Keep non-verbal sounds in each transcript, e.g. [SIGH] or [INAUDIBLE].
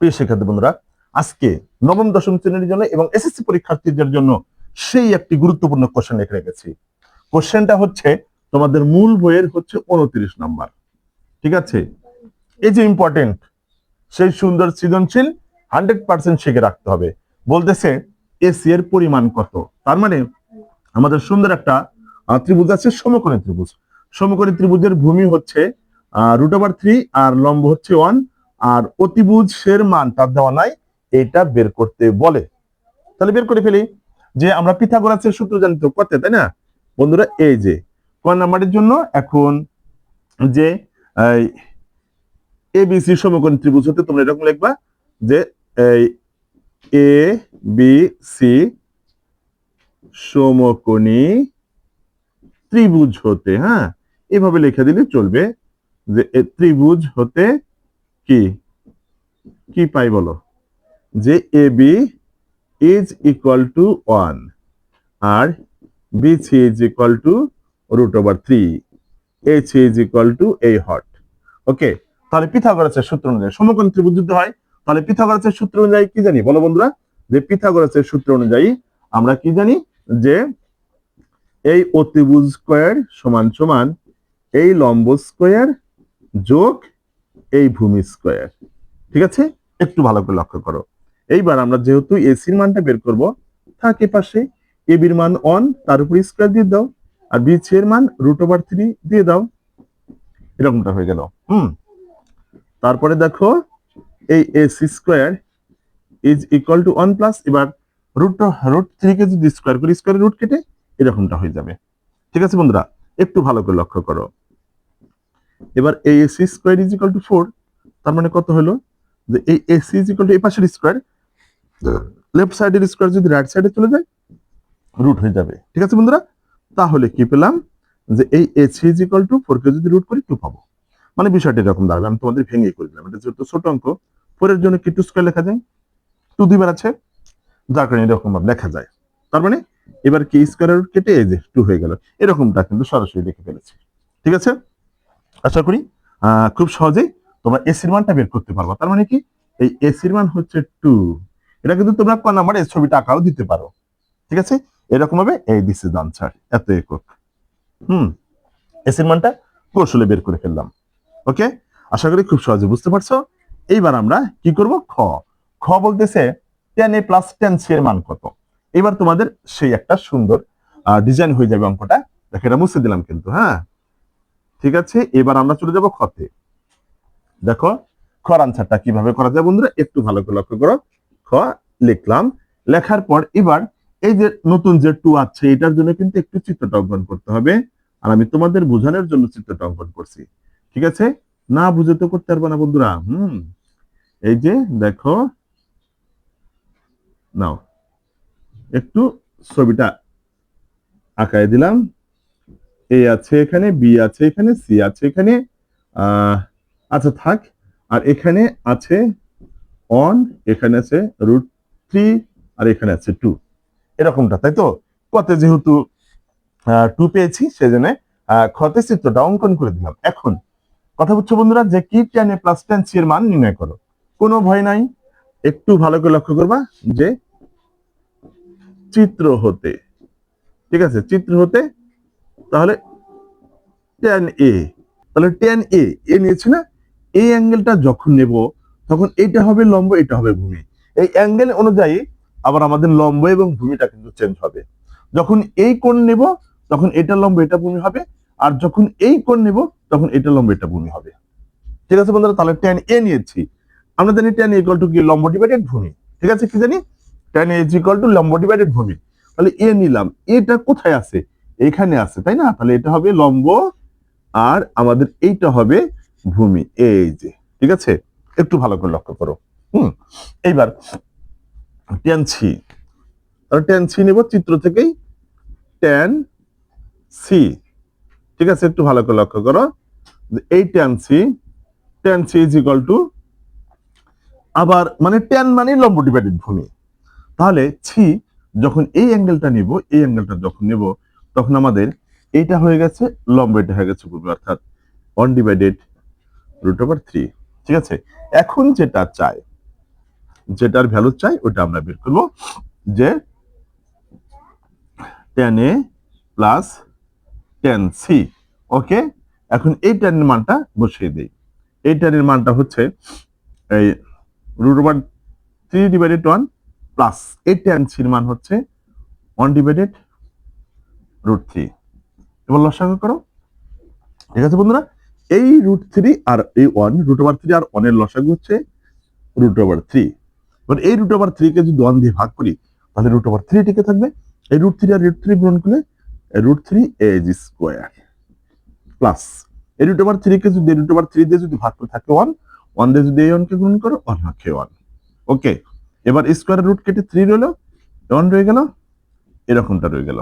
প্রিয় শিক্ষার্থী বন্ধুরা, আজকে নবম, দশম শ্রেণির জন্য এবং এসএসসি পরীক্ষার্থীদের জন্য সেই একটি গুরুত্বপূর্ণ কোশ্চেন লিখে রেখেছি। কোশ্চেনটা হচ্ছে তোমাদের মূল বইয়ের হচ্ছে উনত্রিশ নাম্বার। ঠিক আছে? এই যে ইম্পর্টেন্ট সেই সুন্দর সৃজনশীল হান্ড্রেড পার্সেন্ট শিখে রাখতে হবে। বলতেছে এসি এর পরিমাণ কত? তার মানে আমাদের সুন্দর একটা ত্রিভুজ আছে, সমকোণী ত্রিভুজ। সমকোণী ত্রিভুজের ভূমি হচ্ছে রুট ওভার থ্রি আর লম্ব হচ্ছে ওয়ান আর অতিভুজের মান তার দেওয়া নাই, এটা বের করতে বলে। তাহলে বের করে ফেলি, যে আমরা পিথাগোরাসের সূত্র জানি তো কত তাই না? বন্ধুরা, এই যে, ক নাম্বারের জন্য এখন যে এ বি সি সমকোণ ত্রিভুজ হতে তোমরা এরকম লিখবা যে এ বি সি সমকোণী ত্রিভুজ হতে হ্যাঁ? এভাবে লিখে দিলে চলবে যে ত্রিভুজ হতে কি? কি পাই বলো? যে A B is equal to one R B C is equal to root over three H is equal to এই হট ওকে তাহলে পিথাগোরাসের সূত্র অনুযায়ী, সমকোণ ত্রিভুজ যদি হয়, তাহলে পিথাগোরাসের সূত্র অনুযায়ী কি জানি? বলো বন্ধুরা, যে পিথাগোরাসের সূত্র অনুযায়ী আমরা কি জানি? যে এই অতিভুজ স্কোয়ার সমান সমান এই লম্ব স্কোয়ার যোগ এই ভূমি স্কোয়ার ঠিক আছে? একটু ভালো করে লক্ষ্য করো। এইবার আমরা যেহেতু এসির মানটা বের করব থাকে পাশে এ বির মান অন তার উপর স্কোয়ার দিয়ে দাও। আর বি সি এর মান রুট ওভার থ্রি দিয়ে দাও। এরকমটা হয়ে গেল। হুম। তারপরে দেখো, এই AC square is equal to one plus এবার রুট রুট থ্রিকে যদি স্কোয়ার করি স্কোয়ার রুট কেটে, এরকমটা হয়ে যাবে। ঠিক আছে বন্ধুরা? একটু ভালো করে লক্ষ্য করো। এবার এই AC square is equal to four তার মানে কত হলো? যে এই এসি ইজ ইকুয়াল টু এই পাশের স্কোয়ার লেফট সাইডের স্কোয়ার যদি রাইট সাইডে চলে যায় রুট হয়ে যাবে। ঠিক আছে বন্ধুরা? তাহলে কি পেলাম? যে এই AC is equal to four কে যদি রুট করি টু পাবো। মানে বিষয়টা এরকম দাঁড়াবে আমি তোমাদের ভেঙে করে দিলাম। এটা যেহেতু ছোট অঙ্ক ফোরের জন্য কি টু স্কোয়ার লেখা যায়? টু দুইবার আছে, যার কারণে এরকম ভাবে লেখা যায়। তার মানে এবার কি স্কোয়ার রুট কেটে এই যে টু হয়ে গেল। এরকমটা কিন্তু সরাসরি লিখে ফেলেছি। ঠিক আছে? আশা করি খুব সহজেই তোমরা এসির মানটা বের করতে পারবা। তার মানে কি? এই এসির মান হচ্ছে টু এটা কিন্তু তোমরা ক নাম্বার এই ছবিটা আঁকাও দিতে পারো। ঠিক আছে? এরকম ভাবে এই দিস ইজ আনসার এত একক। হুম এসির মানটা কৌশলে বের করে ফেললাম। ওকে? আশা করি খুব সহজে বুঝতে পারছ। এইবার আমরা কি করব? খ। খ বলতেছে tan A plus tan C এর মান কত? এবার তোমাদের সেই একটা সুন্দর ডিজাইন হয়ে যাবে অঙ্কটা। দেখো, এটা মুছে দিলাম কিন্তু হ্যাঁ? ঠিক আছে? এবার আমরা চলে যাব খতে। দেখো, খর আনসারটা কীভাবে করা যায় বন্ধুরা? একটু ভালো করে লক্ষ্য করো। খ লিখলাম। লেখার পর এবার এই যে নতুন যে টু আছে, এটার জন্য কিন্তু একটু চিত্রটা অঙ্কন করতে হবে। আর আমি তোমাদের বোঝানোর জন্য চিত্রটা অঙ্কন করছি। ঠিক আছে? না বুঝে তো করতে পারব না বন্ধুরা। হুম। এই যে দেখো, নাও। একটু ছবিটা আঁকায় দিলাম। এ আছে এখানে বি আছে এখানে সি আছে এখানে আচ্ছা থাক। আর এখানে আছে অন এখানে আছে রুট থ্রি আর এখানে আছে টু এরকমটা, তাই তো? কতে যেহেতু টু পেয়েছি, সেজন্য খতে চিত্রটা অঙ্কন করে দিলাম। এখন, কথা বুঝছ বন্ধুরা, যে কি tan A plus tan C এর মান নির্ণয় করো? কোনো ভয় নাই। একটু ভালো করে লক্ষ্য করবা যে, চিত্র হতে, ঠিক আছে? চিত্র হতে তাহলে টেন এ তাহলে টেন এ এ নিয়েছি না? এই অ্যাঙ্গেলটা যখন নেব, তখন এটা হবে লম্ব, এটা হবে ভূমি। এই অ্যাঙ্গেল অনুযায়ী আবার আমাদের লম্ব এবং ভূমিটা কিন্তু চেঞ্জ হবে। যখন এই কোণ নেব, তখন এটা লম্ব, এটা ভূমি হবে। আর যখন এই কোণ নেব, তখন এটা লম্ব, এটা ভূমি হবে। ঠিক আছে বন্ধুরা? তাহলে টেন এ নিয়েছি। আমরা জানি টেন ইকুয়াল টু কি? লম্ব ডিভাইডেড ভূমি। ঠিক আছে কি জানি? টেন ইজ ইকুয়াল টু লম্ব ডিভাইডেড ভূমি। তাহলে এ নিলাম। এটা কোথায় আছে? এখানে আছে, তাই না? তাহলে এটা হবে লম্ব আর আমাদের এইটা হবে ভূমি, এই যে, ঠিক আছে? একটু ভালো করে লক্ষ্য করো। হুম, এইবার টেন সি তাহলে টেন নেব চিত্র থেকেই টেন সি ঠিক আছে? একটু ভালো করে লক্ষ্য করো। এই tan C tan C is equal to আবার মানে টেন মানে লম্ব ডিভাইডেড ভূমি। তাহলে ছি যখন এই অ্যাঙ্গেলটা নিব, এই অ্যাঙ্গেলটা যখন নেব তখন আমাদের এইটা হয়ে গেছে, লম্ব হয়ে গেছে ভূমি অর্থাৎ one divided root over three ঠিক আছে? এখন যেটা চাই, যেটার ভ্যালু চাই, ওটা আমরা বের করব যে tan A plus tan C okay এখন এই টেনের মানটা বসিয়ে দিই। এই টেনের মানটা হচ্ছে এই root over three divided one plus এই টেন সির মান হচ্ছে ওয়ান ডিভাইডেড রুট থ্রি এবার লসাগু করো। ঠিক আছে বন্ধুরা? এই রুট থ্রি আর এই ওয়ান রুট ওভার থ্রি আর ওয়ানের লসাগু হচ্ছে রুট ওভার থ্রি এবার এই রুট ওভার থ্রি কে যদি ওয়ান দিয়ে ভাগ করি, তাহলে রুট ওভার থ্রি টিকে থাকবে। এই রুট থ্রি আর রুট থ্রি গ্রহণ করলে root three as square plus এই রুট ওভার থ্রি কে যদি রুট ওভার থ্রি দিয়ে যদি ভাগ করে থাকে ওয়ান ওয়ান দিয়ে যদি এই ওয়ান কে গুণ করো ওয়ান হচ্ছে ওয়ান ওকে এবার স্কোয়ার রুট কেটে থ্রি রইল। ওয়ান রয়ে গেল, এরকমটা রয়ে গেল।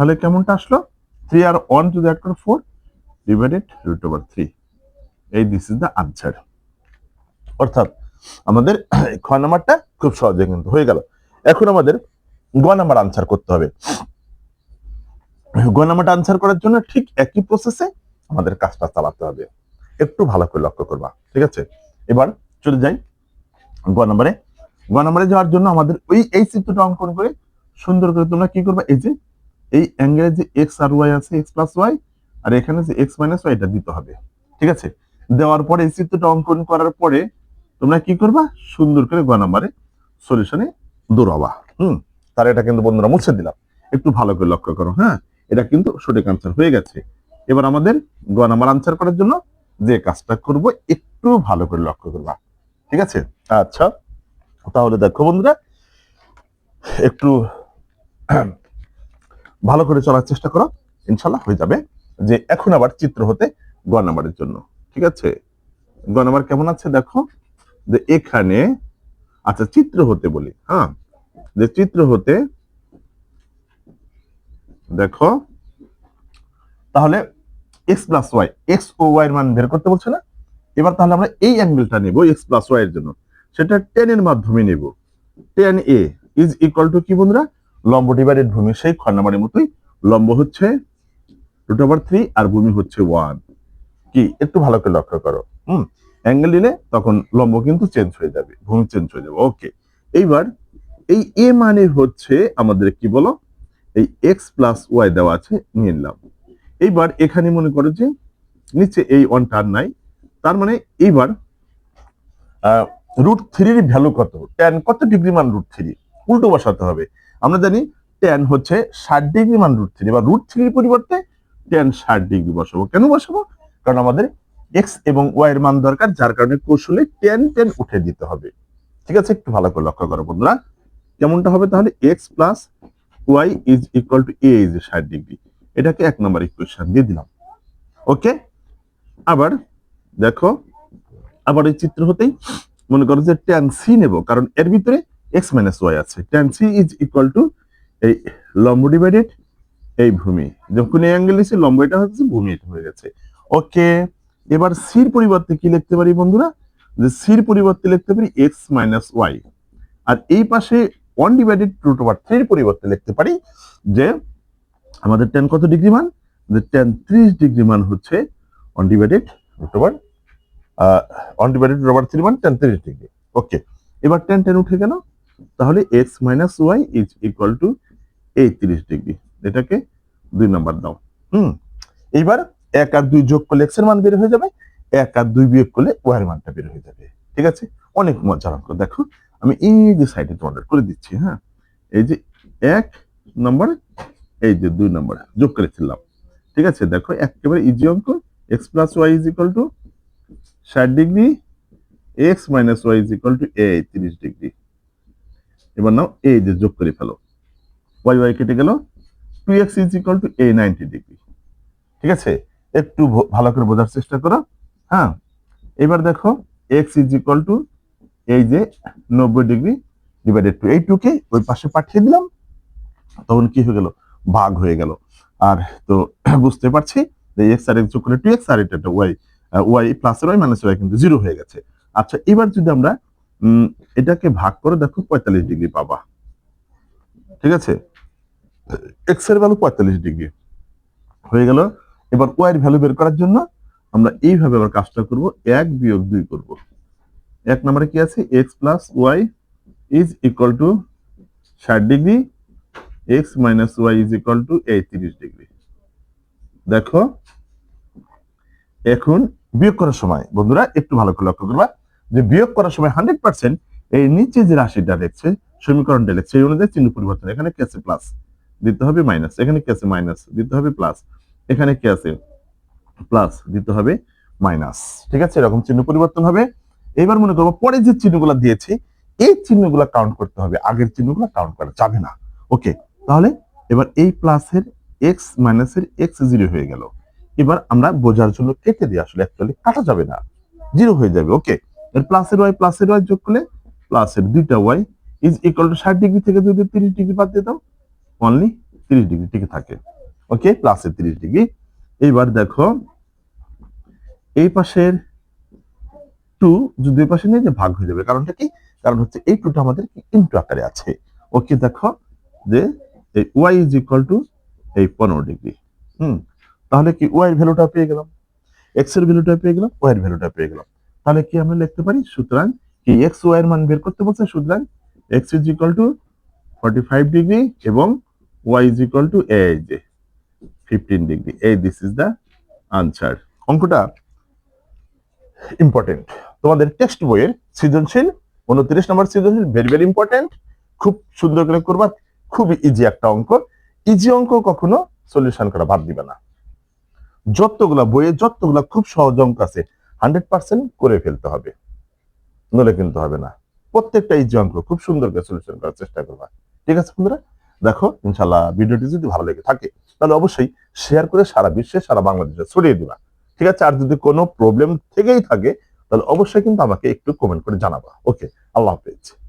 তাহলে কেমনটা আসলো? থ্রি আর ওয়ান যদি অ্যাড করো four divided root over three এই দিস ইজ দ্য আনসার অর্থাৎ আমাদের [CLEARS THROAT] খ নাম্বারটা খুব সহজে কিন্তু হয়ে গেল। এখন আমাদের গ নাম্বার আনসার করতে হবে। গ নাম্বারটা আনসার করার জন্য ঠিক একই প্রসেসে আমাদের কাজটা চালাতে হবে। একটু ভালো করে লক্ষ্য করবা, ঠিক আছে? এবার চলে যাই গ নাম্বারে। গ নাম্বারে যাওয়ার জন্য আমাদের ওই এই চিত্রটা অঙ্কন করে সুন্দর করে তোমরা কি করবা? এই যে এই অ্যাঙ্গেলে যে এক্স আর ওয়াই আছে এক্স প্লাস ওয়াই আর এখানে যে এক্স মাইনাস ওয়াইটা দিতে হবে। ঠিক আছে? দেওয়ার পরে এই চিত্রটা অঙ্কন করার পরে তোমরা কি করবা? সুন্দর করে গ নাম্বারে সলিউশনে দৌড়াবা। হুম? তার এটা কিন্তু বন্ধুরা মুছে দিলাম। একটু ভালো করে লক্ষ্য করো হ্যাঁ? এটা কিন্তু সঠিক আনসার হয়ে গেছে। এবার আমাদের গ নাম্বার আনসার করার জন্য যে কাজটা করব, একটু ভালো করে লক্ষ্য করবা। ঠিক আছে? আচ্ছা। তাহলে দেখো বন্ধুরা, একটু ভালো করে চলার চেষ্টা করো, ইনশাল্লাহ হয়ে যাবে। যে এখন আবার চিত্র হতে গ নাম্বারের জন্য। ঠিক আছে? গ নাম্বার কেমন আছে দেখো? যে এখানে আচ্ছা চিত্র হতে বলি হ্যাঁ? যে চিত্র হতে, দেখো, তাহলে এক্স প্লাস ওয়াই এক্স ও ওয়াই এর মান বের করতে বলছে না? এবার তাহলে আমরা এই অ্যাঙ্গেলটা নেব এক্স প্লাস ওয়াই এর জন্য। সেটা টেন এর মাধ্যমে নেব। Tan A is equal to কি বন্ধুরা? লম্ব ডিভাইডেড ভূমি সেই খ নাম্বারের মতোই লম্ব হচ্ছে রুট ওভার থ্রি আর ভূমি হচ্ছে ওয়ান কি? একটু ভালো করে লক্ষ্য করো। হুম? অ্যাঙ্গেল নিলে তখন লম্ব কিন্তু চেঞ্জ হয়ে যাবে, ভূমি চেঞ্জ হয়ে যাবে। ওকে। এইবার এই এ মানে হচ্ছে আমাদের কি বলো? এই এক্স প্লাস ওয়াই দেওয়া আছে, নিয়ে নিলাম। এইবার এখানে মনে করো যে নিচে এই ওয়ানটা আর নাই। তার মানে এইবার রুট থ্রির ভ্যালু কত? ট্যান কত ডিগ্রি মান রুট থ্রি উল্টো বসাতে হবে। আমরা জানি ট্যান হচ্ছে ষাট ডিগ্রি মান রুট থ্রি বা রুট থ্রির পরিবর্তে ট্যান ষাট ডিগ্রি বসাবো। কেন বসাবো? কারণ আমাদের এক্স এবং ওয়াই এর মান দরকার, যার কারণে কৌশলে টেন টেন উঠে দিতে হবে। ঠিক আছে? একটু ভালো করে লক্ষ্য করো বন্ধুরা। কেমনটা হবে তাহলে X plus Y is equal to A is ষাট ডিগ্রি। এটাকে এক নম্বর ইকুয়েশন দিয়ে দিলাম। ওকে আবার দেখো, আবার এই চিত্র হতেই মনে করো যে ট্যান সি নেব। কারণ এর ভিতরে এক্স মাইনাস ওয়াই আছে। Tan C is equal to এই লম্ব ডিভাইডেড এই ভূমি। যখন এই অ্যাঙ্গেল দিচ্ছে লম্ব এটা হচ্ছে ভূমি, এটা হয়ে গেছে। ওকে এবার সির পরিবর্তে কি লিখতে পারি বন্ধুরা? যে সির পরিবর্তে লিখতে পারি এক্স মাইনাস ওয়াই আর এই পাশে ওয়ান ডিভাইডেড রুট ওভার থ্রির পরিবর্তে লিখতে পারি যে আমাদের টেন কত ডিগ্রি মান? যে টেন ত্রিশ ডিগ্রি মান হচ্ছে one divided root over one divided root over three মান টেন ত্রিশ ডিগ্রি ওকে এবার টেন টেন উঠে গেল। তাহলে X minus Y is equal to এই তিরিশ ডিগ্রি এটাকে দুই নাম্বার দাও। হুম? এইবার এক আর দুই যোগ করলে এক্সের মান বের হয়ে যাবে, এক আর দুই বিয়োগ করলে ওয়াই এর মানটা বের হয়ে যাবে। ঠিক আছে? অনেক মজার অঙ্ক। দেখো, আমি এই যে সাইডে তোমাদের করে দিচ্ছি হ্যাঁ? এই যে এক নম্বর এই যে দুই নম্বর যোগ করে ফেললাম। ঠিক আছে? দেখো, একেবারে ইজি অঙ্ক। X plus Y is equal to ষাট degree X minus Y is equal to A তিরিশ ডিগ্রি এবার নাও এই যে যোগ করে ফেলো। ওয়াই ওয়াই কেটে গেল। Two X is equal to A ninety degree ঠিক আছে? একটু ভালো করে বোঝার চেষ্টা করো। হ্যাঁ? এবার দেখো এক্স ইজ ইকুয়াল টু এই যে নব্বই ডিগ্রি ডিভাইডেড টু এই টুকে ওই পাশে পাঠিয়ে দিলাম। তখন কি হয়ে গেল? ভাগ হয়ে গেল। আর তো [CLEARS THROAT] বুঝতে পারছি যে এক্স আর এক্স যোগ করে টু এক্স আর এটা Y Y plus Y minus Y কিন্তু জিরো হয়ে গেছে। আচ্ছা এবার যদি আমরা এটাকে ভাগ করে দেখো পঁয়তাল্লিশ ডিগ্রি পাবা। ঠিক আছে? এক্সের ভ্যালু পঁয়তাল্লিশ ডিগ্রি। হয়ে গেল। এবার ওয়াই এর ভ্যালু বের করার জন্য আমরা এইভাবে আবার কাজটা করব। এক বিয়োগ দুই করব। এক নম্বরে কি আছে? X plus Y is equal to ষাট degree. X minus Y is equal to এই তিরিশ ডিগ্রি। দেখো, এখন বিয়োগ করার সময়, বন্ধুরা, একটু ভালো করে লক্ষ্য করবা। যে বিয়োগ করার সময় হান্ড্রেড পার্সেন্ট এই নিচে যে রাশিটা দেখছে, সমীকরণটা লিখছে এই অনুযায়ী চিহ্ন পরিবর্তন। এখানে কে আছে প্লাস দিতে হবে মাইনাস এখানে কে আছে মাইনাস দিতে হবে প্লাস এখানে কে আছে প্লাস দিতে হবে মাইনাস ঠিক আছে? এরকম চিহ্ন পরিবর্তন হবে। এবার মনে করব পরে যে চিহ্নগুলো দিয়েছি, এই চিহ্নগুলো কাউন্ট করতে হবে। আগের চিহ্নগুলো কাউন্ট করা যাবে না। ওকে তাহলে এবার এই প্লাসের এক্স মাইনাসের এক্স জিরো হয়ে গেল। এবার আমরা বোঝার জন্য কেটে দিই আসলে অ্যাকচুয়ালি কাটা যাবে না। জিরো হয়ে যাবে। ওকে এর প্লাসের ওয়াই প্লাসের ওয়াই যোগ করলে প্লাসের দুইটা ওয়াই ইজ ইকুয়াল টু ষাট ডিগ্রি থেকে যদি তিরিশ ডিগ্রি বাদ দাও অনলি তিরিশ ডিগ্রি টিকে থাকে। ওকে প্লাসের তিরিশ ডিগ্রি এইবার দেখো, এই পাশের টু যদি পাশে নিয়ে যে ভাগ হয়ে যাবে। কারণটা কি? কারণ হচ্ছে এই টুটা আমাদের ইন্টু আকারে আছে। ওকে দেখো যে এই ওয়াই ইজ ইকুয়াল টু এই পনেরো ডিগ্রি হুম, তাহলে কি ওয়াই এর ভ্যালুটা পেয়ে গেলাম? এক্সের ভ্যালুটা পেয়ে গেলাম ওয়াই এর ভ্যালুটা পেয়ে গেলাম। তাহলে কি আমরা লিখতে পারি? সুতরাং কি এক্স ওয়াই এর মান বের করতে বলছে সুতরাং x is equal to forty five degree এবং ওয়াই ইজ ইকুয়াল টু এ যে ফিফটিন ডিগ্রি এই দিস ইজ দ্য আনসার অঙ্কটা ইম্পর্টেন্ট তোমাদের টেক্সট বইয়ের সৃজনশীল, উনত্রিশ নম্বর সৃজনশীল ভেরি ভেরি ইম্পর্টেন্ট খুব সুন্দর করে করবা, খুবই ইজি একটা অঙ্ক। ইজি অঙ্ক কখনো সলিউশন করা বাদ দিবে না। যতগুলা বইয়ে যতগুলা খুব সহজ অঙ্ক আছে হান্ড্রেড পার্সেন্ট করে ফেলতে হবে। নলে কিন্তু হবে না। প্রত্যেকটা ইজি অঙ্ক খুব সুন্দর করে সলিউশন করার চেষ্টা করবা। ঠিক আছে বন্ধুরা? দেখো ইনশাল্লাহ ভিডিওটি যদি ভালো লেগে থাকে, তাহলে অবশ্যই শেয়ার করে সারা বিশ্বে, সারা বাংলাদেশে ছড়িয়ে দিবা। ঠিক আছে? আর যদি কোনো প্রবলেম থেকেই থাকে, তাহলে অবশ্যই কিন্তু আমাকে একটু কমেন্ট করে জানাবা। ওকে আল্লাহ হাফেজ।